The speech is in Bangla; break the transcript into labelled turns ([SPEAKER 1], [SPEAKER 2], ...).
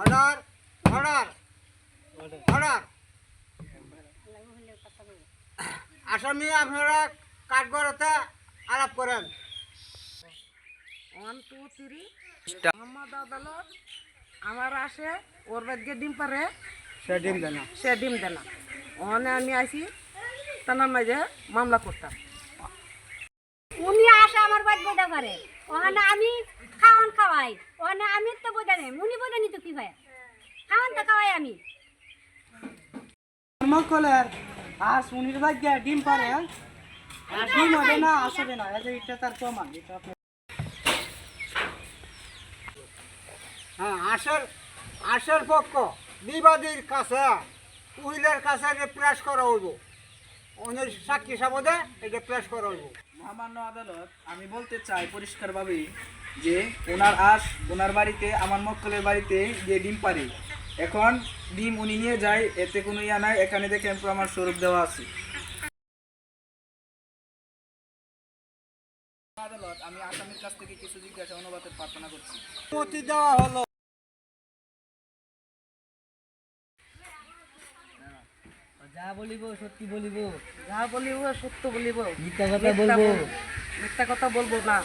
[SPEAKER 1] অর্ডার অর্ডার অর্ডার আসামি আপনারা কাঠগড়াতে আলাপ করেন।
[SPEAKER 2] ওয়ান টু থ্রি মোহাম্মদ আদালত আমার আসে ওর বাদকে ডিম পারে।
[SPEAKER 1] সে ডিম দেন
[SPEAKER 2] সে ডিম দেনা ওখানে আমি আসি তার মাঝে মামলা করতাম।
[SPEAKER 3] উনি আসে আমার বাড়ি বোঝা করে ওখানে আমি খাওয়ান খাওয়াই। ওখানে আমি তো বোঝা নেই উনি বোঝা নি তো কি ভাই খাওয়ান তো খাওয়াই আমি।
[SPEAKER 4] মকলের আর সুনির ভাগ্যে ডিম পারে আর ডিম হবে না আসবে না এই এটা তার প্রমাণ এটা
[SPEAKER 1] হ্যাঁ আসল পক্ষ বিবাদীর কাছে কাছে প্রেস করা হইব। সাক্ষী সাবদে এটা প্রেস করা হইব।
[SPEAKER 5] মহামান্য আদালত, আমি বলতে চাই পরিষ্কারভাবে যে ওনার আস ওনার বাড়িতে, আমার মক্কলের বাড়িতে গিয়ে ডিম পারি এখন ডিম উনি নিয়ে যায়, এতে কোনো ইয়া নাই, এখানে দেখেন আমার স্বরূপ দেওয়া আছে। আদালত, আমি আসামির কাছ থেকে কিছু জিজ্ঞাসা, অনুবাদের প্রার্থনা করছি।
[SPEAKER 1] দেওয়া হলো।
[SPEAKER 4] যা বলিব সত্যি বলিব।
[SPEAKER 2] যা বলিব সত্য বলিব।
[SPEAKER 4] মিথ্যা কথা বলব।
[SPEAKER 2] মিথ্যা কথা বলব না।